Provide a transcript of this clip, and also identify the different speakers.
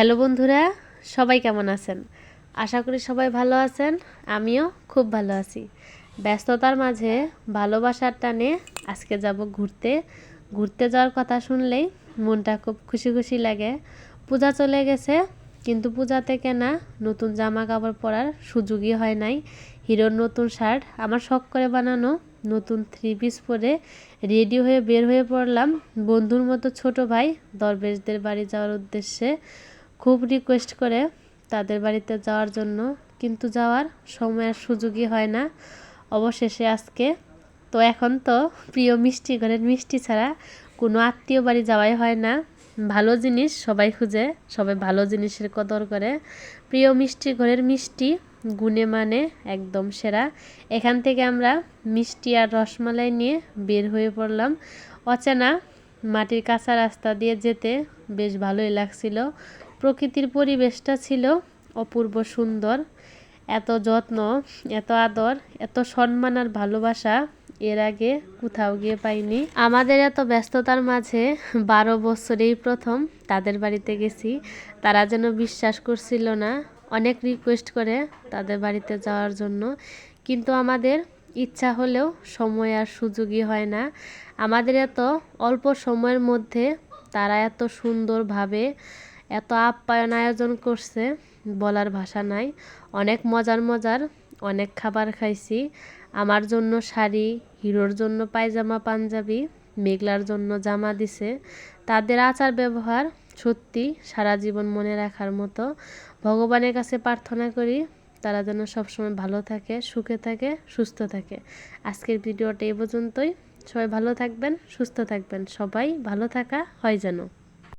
Speaker 1: Hello বন্ধুরা, সবাই কেমন আছেন? আশা করি সবাই ভালো আছেন, আমিও খুব ভালো আছি। ব্যস্ততার মাঝে ভালোবাসার টানে আজকে যাব ঘুরতে। ঘুরতে যাওয়ার কথা শুনলেই মনটা খুব খুশি খুশি লাগে। পূজা চলে গেছে, কিন্তু পূজাতে কেনা নতুন জামা কাপড় পরার সুযোগই হয় নাই। হিরোর নতুন শার্ট, আমার শখ করে বানানো নতুন থ্রি পিস পরে রেডি হয়ে বের হয়ে পড়লাম। বন্ধুর মতো ছোট ভাই দরবেশদের বাড়ি যাওয়ার উদ্দেশ্যে খুব রিকোয়েস্ট করে তাদের বাড়িতে যাওয়ার জন্য, কিন্তু যাওয়ার সময়ের সুযোগই হয় না। অবশেষে আজকে, তো এখন তো প্রিয় মিষ্টি, ঘরের মিষ্টি ছাড়া কোনো আত্মীয় বাড়ি যাওয়াই হয় না। ভালো জিনিস সবাই খুঁজে, সবাই ভালো জিনিসের কদর করে। প্রিয় মিষ্টি, ঘরের মিষ্টি, গুণে মানে একদম সেরা। এখান থেকে আমরা মিষ্টি আর রসমালাই নিয়ে বের হয়ে পড়লাম। অচেনা মাটির কাঁচা রাস্তা দিয়ে যেতে বেশ ভালোই লাগছিল। প্রকৃতির পরিবেশটা ছিল অপূর্ব সুন্দর। এত যত্ন, এত আদর, এত সম্মান আর ভালোবাসা এর আগে কোথাও গিয়ে পাইনি। আমাদের এত ব্যস্ততার মাঝে বারো বছরেই প্রথম তাদের বাড়িতে গেছি। তারা যেন বিশ্বাস করছিল না, অনেক রিকোয়েস্ট করে তাদের বাড়িতে যাওয়ার জন্য। কিন্তু আমাদের ইচ্ছা হলেও সময় আর সুযোগই হয় না। আমাদের এত অল্প সময়ের মধ্যে তারা এত সুন্দরভাবে এত আপ্যায়ন আয়োজন করছে, বলার ভাষা নাই। অনেক মজার মজার, অনেক খাবার খাইছি। আমার জন্য শাড়ি, হিরোর জন্য পায়জামা, পাঞ্জাবি, মেঘলার জন্য জামা দিছে। তাদের আচার ব্যবহার সত্যি সারা জীবন মনে রাখার মতো। ভগবানের কাছে প্রার্থনা করি তারা যেন সবসময় ভালো থাকে, সুখে থাকে, সুস্থ থাকে। আজকের ভিডিওটা এই পর্যন্তই। সবাই ভালো থাকবেন, সুস্থ থাকবেন। সবাই ভালো থাকা হয় যেন।